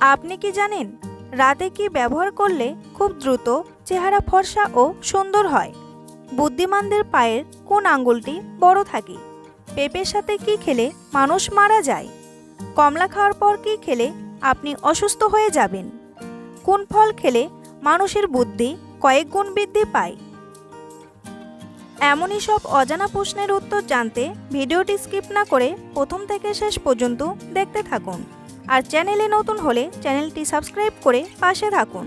আপনি কি জানেন, রাতে কি ব্যবহার করলে খুব দ্রুত চেহারা ফর্সা ও সুন্দর হয়? বুদ্ধিমানদের পায়ের কোন আঙ্গুলটি বড় থাকে? পেঁপের সাথে কি খেলে মানুষ মারা যায়? কমলা খাওয়ার পর কি খেলে আপনি অসুস্থ হয়ে যাবেন? কোন ফল খেলে মানুষের বুদ্ধি কয়েক গুণ বৃদ্ধি পায়? এমনই সব অজানা প্রশ্নের উত্তর জানতে ভিডিওটি স্কিপ না করে প্রথম থেকে শেষ পর্যন্ত দেখতে থাকুন। আর চ্যানেলে নতুন হলে চ্যানেলটি সাবস্ক্রাইব করে পাশে থাকুন।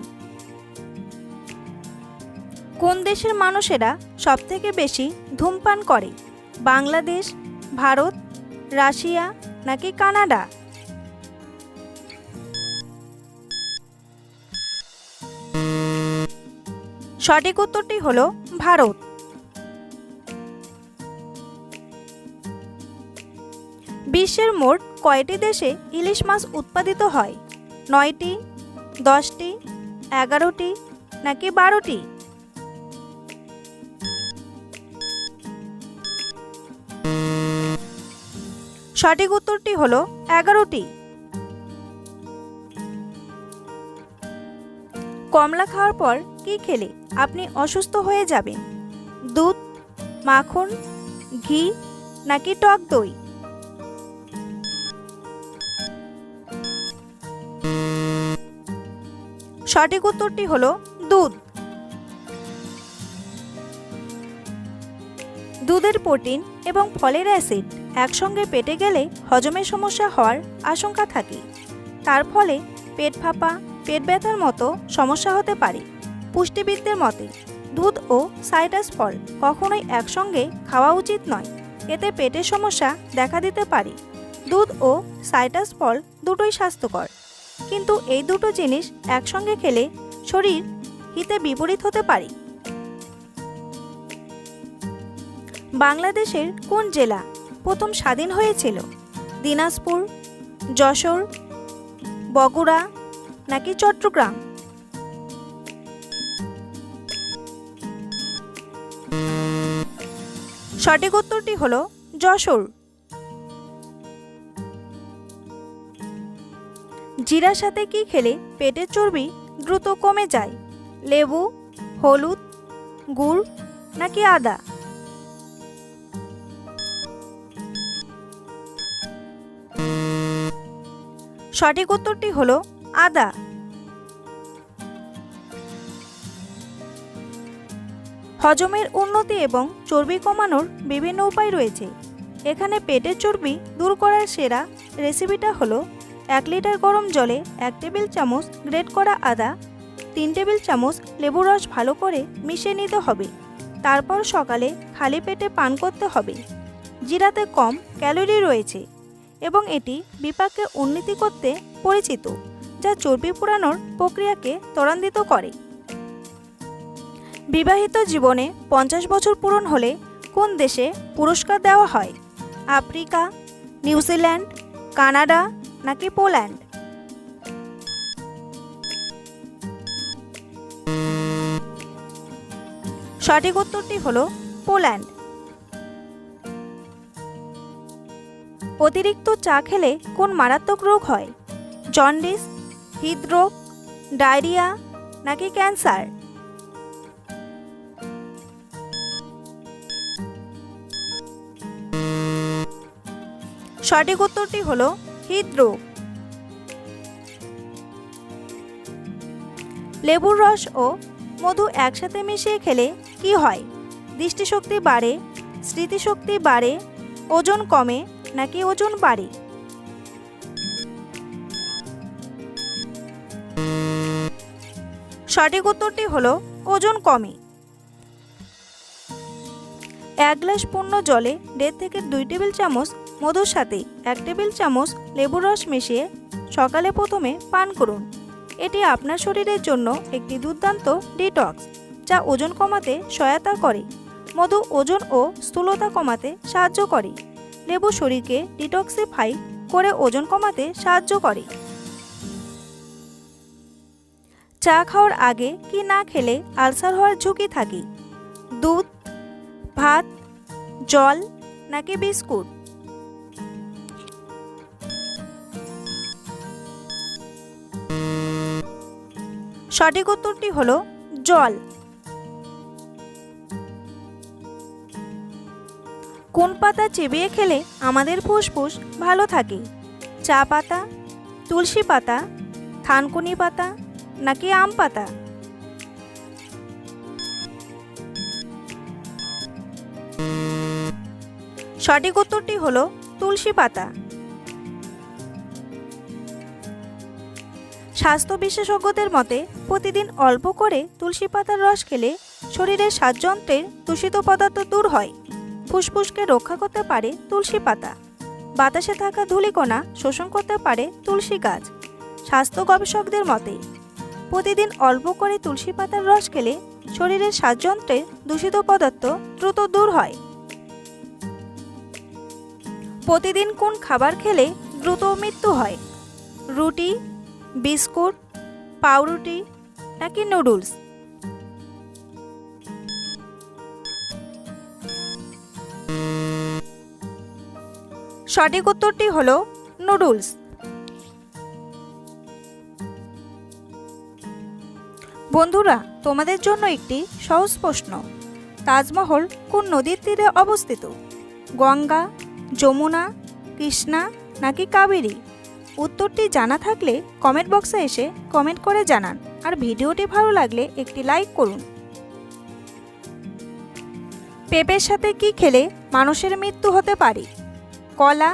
কোন দেশের মানুষেরা সবথেকে বেশি ধূমপান করে? বাংলাদেশ, ভারত, রাশিয়া নাকি কানাডা? সঠিক উত্তরটি হলো ভারত। বিশ্বের মোট কয়টি দেশে ইলিশ মাছ উৎপাদিত হয়? নয়টি, দশটি, এগারোটি, নাকি বারোটি? সঠিক উত্তরটি হলো এগারোটি। কমলা খাওয়ার পর কি খেলে আপনি অসুস্থ হয়ে যাবেন? দুধ, মাখন, ঘি, নাকি টক দই? সঠিক উত্তরটি হলো দুধ। দুধের প্রোটিন এবং ফলের অ্যাসিড একসঙ্গে পেটে গেলে হজমের সমস্যা হওয়ার আশঙ্কা থাকে। তার ফলে পেট ফাঁপা, পেট ব্যথার মতো সমস্যা হতে পারে। পুষ্টিবিদদের মতে, দুধ ও সাইটাস ফল কখনোই একসঙ্গে খাওয়া উচিত নয়। এতে পেটের সমস্যা দেখা দিতে পারে। দুধ ও সাইটাস ফল দুটোই স্বাস্থ্যকর। কিন্তু এই দুটো জিনিস একসঙ্গে খেলে শরীর হিতে বিপরীত হতে পারে। বাংলাদেশের কোন জেলা প্রথম স্বাধীন হয়েছিল? দিনাজপুর, যশোর, বগুড়া নাকি চট্টগ্রাম? সঠিক উত্তরটি হল যশোর। জিরার সাথে কি খেলে পেটের চর্বি দ্রুত কমে যায়? লেবু, হলুদ, গুড় নাকি আদা? সঠিক উত্তরটি হলো আদা। হজমের উন্নতি এবং চর্বি কমানোর বিভিন্ন উপায় রয়েছে। এখানে পেটের চর্বি দূর করার সেরা রেসিপিটা হলো এক লিটার গরম জলে এক টেবিল চামচ গ্রেট করা আদা, তিন টেবিল চামচ লেবু রস ভালো করে মিশিয়ে নিতে হবে। তারপর সকালে খালি পেটে পান করতে হবে। জিরাতে কম ক্যালোরি রয়েছে এবং এটি বিপাককে উন্নতি করতে পরিচিত, যা চর্বি পোড়ানোর প্রক্রিয়াকে ত্বরান্বিত করে। বিবাহিত জীবনে পঞ্চাশ বছর পূরণ হলে কোন দেশে পুরস্কার দেওয়া হয়? আফ্রিকা, নিউজিল্যান্ড, কানাডা নাকি পোল্যান্ড? সঠিক উত্তরটি হলো পোল্যান্ড। অতিরিক্ত চা খেলে কোন মারাত্মক রোগ হয়? জন্ডিস, হৃদরোগ, ডায়রিয়া নাকি ক্যান্সার? সঠিক উত্তরটি হলো হৃদরোগ লেবুর রস ও মধু একসাথে মিশিয়ে খেলে কি হয়? দৃষ্টিশক্তি বাড়ে, স্মৃতিশক্তি বাড়ে, ওজন কমে নাকি ওজন বাড়ে? সঠিক উত্তরটি হলো ওজন কমে। এক গ্লাস পূর্ণ জলে দেড় থেকে দুই টেবিল চামচ মধুর সাথে এক টেবিল চামচ লেবুর রস মিশিয়ে সকালে প্রথমে পান করুন। এটি আপনার শরীরের জন্য একটি দুর্দান্ত ডিটক্স যা ওজন কমাতে সহায়তা করে। মধু ওজন ও স্থূলতা কমাতে সাহায্য করে। লেবু শরীরকে ডিটক্সিফাই করে ওজন কমাতে সাহায্য করে। চা খাওয়ার আগে কি না খেলে আলসার হওয়ার ঝুঁকি থাকে? দুধ, ভাত, জল নাকি বিস্কুট? সঠিক উত্তরটি হলো জল। কোন পাতা চিবিয়ে খেলে আমাদের ফুসফুস ভালো থাকে? চা পাতা, তুলসী পাতা, থানকুনি পাতা নাকি আম পাতা? সঠিক উত্তরটি হলো তুলসী পাতা। স্বাস্থ্য বিশেষজ্ঞদের মতে, প্রতিদিন অল্প করে তুলসী পাতার রস খেলে শরীরের শ্বাসযন্ত্রের দূষিত পদার্থ দূর হয়। ফুসফুসকে রক্ষা করতে পারে তুলসী পাতা। বাতাসে থাকা ধূলিকণা শোষণ করতে পারে তুলসী গাছ। স্বাস্থ্য গবেষকদের মতে, প্রতিদিন অল্প করে তুলসী পাতার রস খেলে শরীরের শ্বাসযন্ত্রের দূষিত পদার্থ দ্রুত দূর হয়। প্রতিদিন কোন খাবার খেলে দ্রুত মৃত্যু হয়? রুটি বিস্কুট, পাউরুটি নাকি নুডলস? সঠিক উত্তরটি হলো নুডলস। বন্ধুরা, তোমাদের জন্য একটি সহজ প্রশ্ন। তাজমহল কোন নদীর তীরে অবস্থিত? গঙ্গা, যমুনা, কৃষ্ণা নাকি কাবেরী? উত্তরটি জানা থাকলে কমেন্ট বক্সে এসে কমেন্ট করে জানান। আর ভিডিওটি ভালো লাগলে একটি লাইক করুন। পেঁপের সাথে কি খেলে মানুষের মৃত্যু হতে পারে? কলা,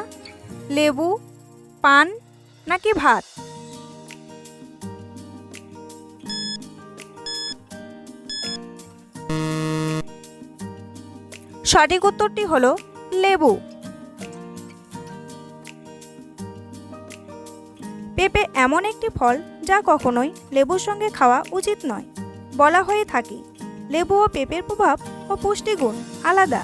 লেবু, পান নাকি ভাত? সঠিক উত্তরটি হলো লেবু। পেঁপে এমন একটি ফল যা কখনোই লেবুর সঙ্গে খাওয়া উচিত নয়। বলা হয়ে থাকে, লেবু ও পেঁপের প্রভাব ও পুষ্টিগুণ আলাদা।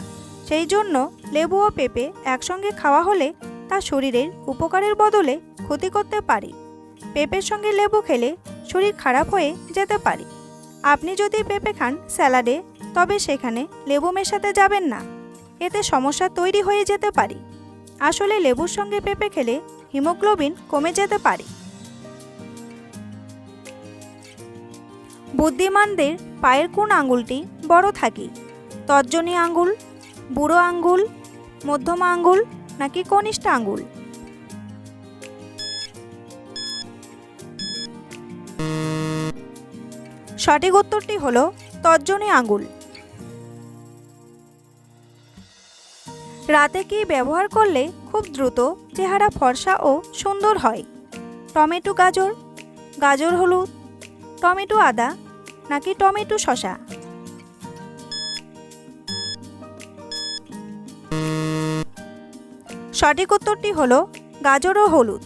সেই জন্য লেবু ও পেঁপে একসঙ্গে খাওয়া হলে তা শরীরের উপকারের বদলে ক্ষতি করতে পারে। পেঁপের সঙ্গে লেবু খেলে শরীর খারাপ হয়ে যেতে পারে। আপনি যদি পেঁপে খান স্যালাডে, তবে সেখানে লেবু মেশাতে যাবেন না। এতে সমস্যা তৈরি হয়ে যেতে পারে। আসলে লেবুর সঙ্গে পেঁপে খেলে হিমোগ্লোবিন কমে যেতে পারে। বুদ্ধিমানদের পায়ের কোন আঙ্গুলটি বড় থাকে। তর্জনী আঙ্গুল বুড়ো আঙ্গুল মধ্যমা আঙ্গুল নাকি কনিষ্ঠ আঙ্গুল সঠিক উত্তরটি হল তর্জনী আঙ্গুল রাতে কি ব্যবহার করলে খুব দ্রুত চেহারা ফর্সা ও সুন্দর হয়? টমেটো গাজর গাজর হলুদ, টমেটো আদা নাকি টমেটো শসা? সঠিক উত্তরটি হলো গাজর ও হলুদ।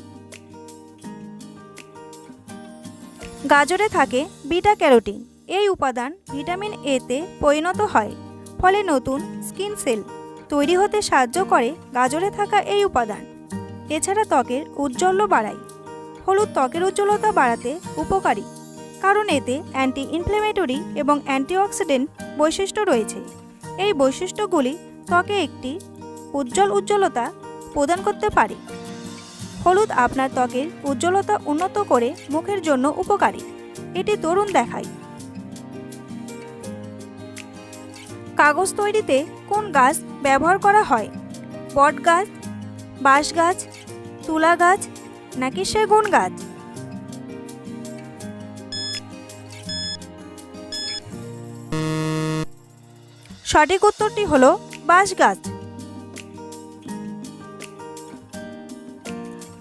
গাজরে থাকে বিটা ক্যারোটিন। এই উপাদান ভিটামিন এতে পরিণত হয়, ফলে নতুন স্কিন সেল তৈরি হতে সাহায্য করে গাজরে থাকা এই উপাদান। এছাড়া ত্বকের উজ্জ্বল্য বাড়ায়। হলুদ ত্বকের উজ্জ্বলতা বাড়াতে উপকারী। কারণ এতে অ্যান্টি ইনফ্লেমেটরি এবং অ্যান্টিঅক্সিডেন্ট বৈশিষ্ট্য রয়েছে। এই বৈশিষ্ট্যগুলি ত্বকে একটি উজ্জ্বল উজ্জ্বলতা প্রদান করতে পারে। হলুদ আপনার ত্বকের উজ্জ্বলতা উন্নত করে মুখের জন্য উপকারী। এটি তরুণ দেখায়। কাগজ তৈরিতে কোন গাছ ব্যবহার করা হয়? বট গাছ বাঁশ গাছ তুলা গাছ নাকি সেগুন গাছ? সঠিক উত্তরটি হলো বাঁশ গাছ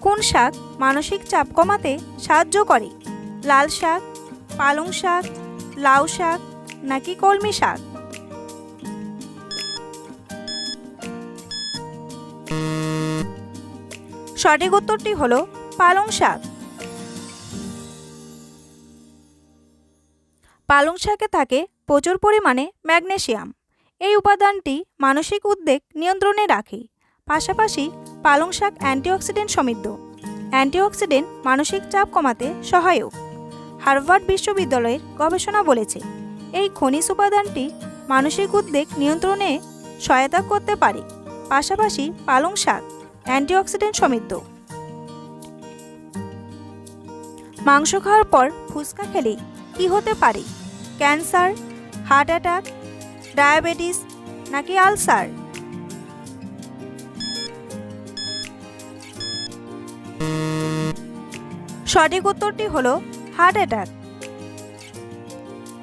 কোন শাক মানসিক চাপ কমাতে সাহায্য করে? লাল শাক, পালং শাক, লাউ শাক নাকি কলমি শাক? সঠিক উত্তরটি হলো পালং শাক। পালং শাকে থাকে প্রচুর পরিমাণে ম্যাগনেসিয়াম। এই উপাদানটি মানসিক উদ্বেগ নিয়ন্ত্রণে রাখে। পাশাপাশি পালং শাক অ্যান্টিঅক্সিডেন্ট সমৃদ্ধ। অ্যান্টিঅক্সিডেন্ট মানসিক চাপ কমাতে সহায়ক। হার্ভার্ড বিশ্ববিদ্যালয়ের গবেষণা বলেছে, এই খনিজ উপাদানটি মানসিক উদ্বেগ নিয়ন্ত্রণে সহায়তা করতে পারে। পাশাপাশি পালং শাক অ্যান্টিঅক্সিডেন্ট সমৃদ্ধ। মাংস খাওয়ার পর ফুচকা খেলে কি হতে পারে? ক্যান্সার, হার্ট অ্যাটাক ডায়াবেটিস নাকি আলসার? সঠিক উত্তরটি হলো হার্ট অ্যাটাক।